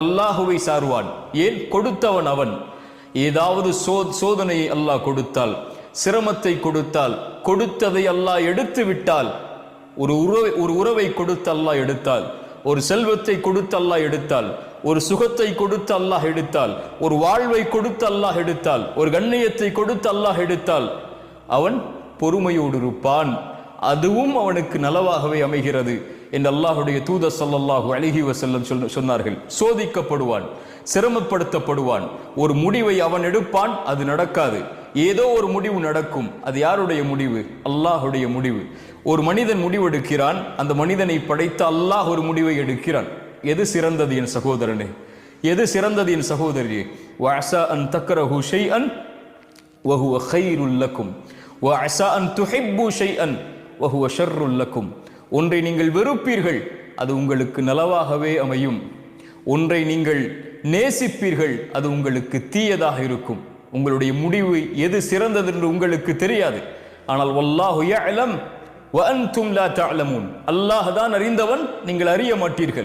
அல்லாஹுவை சாருவான். ஏன்? கொடுத்தவன் அவன். ஏதாவது சோ சோதனையை அல்லாஹ் கொடுத்தால் சிரமத்தை கொடுத்தால் கொடுத்ததை அல்லாஹ் எடுத்து விட்டால் ஒரு உறவை ஒரு உறவை கொடுத்து அல்லாஹ் எடுத்தால் ஒரு செல்வத்தை கொடுத்து அல்லாஹ் எடுத்தால் ஒரு சுகத்தை கொடுத்து அல்லாஹ் எடுத்தால் ஒரு வாழ்வை கொடுத்து அல்லாஹ் எடுத்தால் ஒரு கண்ணியத்தை கொடுத்து அல்லாஹ் எடுத்தால் அவன் பொறுமையோடு இருப்பான். அதுவும் அவனுக்கு நலவாகவே அமைகிறது. என்று அல்லாஹுடைய தூத சல்லல்லாஹு அழகி வசல்லம் சொன்னார்கள். சோதிக்கப்படுவான் சிரமப்படுத்தப்படுவான். ஒரு முடிவை அவன் எடுப்பான் அது நடக்காது. ஏதோ ஒரு முடிவு நடக்கும். அது யாருடைய முடிவு? அல்லாஹுடைய முடிவு. ஒரு மனிதன் முடிவெடுக்கிறான் அந்த மனிதனை படைத்து அல்லாஹ் ஒரு முடிவை எடுக்கிறான். எது சிறந்தது என் சகோதரனே? எது சிறந்தது என் சகோதரியே? வாசா அன் தக்கர ஷெய் அன் வஹுவ ஹைருல்லக்கும் வாசா அன் துஹிப்பு ஷெய் அன் வஹுவ ஷர்ருல்லக்கும் ஒன்றை நீங்கள் வெறுப்பீர்கள் அது உங்களுக்கு நலவாகவே அமையும். ஒன்றை நீங்கள் நேசிப்பீர்கள் அது உங்களுக்கு தீயதாக இருக்கும். உங்களுடைய முடிவு எது சிறந்தது என்று உங்களுக்கு தெரியாது. ஆனால் வல்லாஹு யஅலம் வ லா தஅலமூன். அல்லாஹ் தான் அறிந்தவன் நீங்கள் அறிய மாட்டீர்கள்.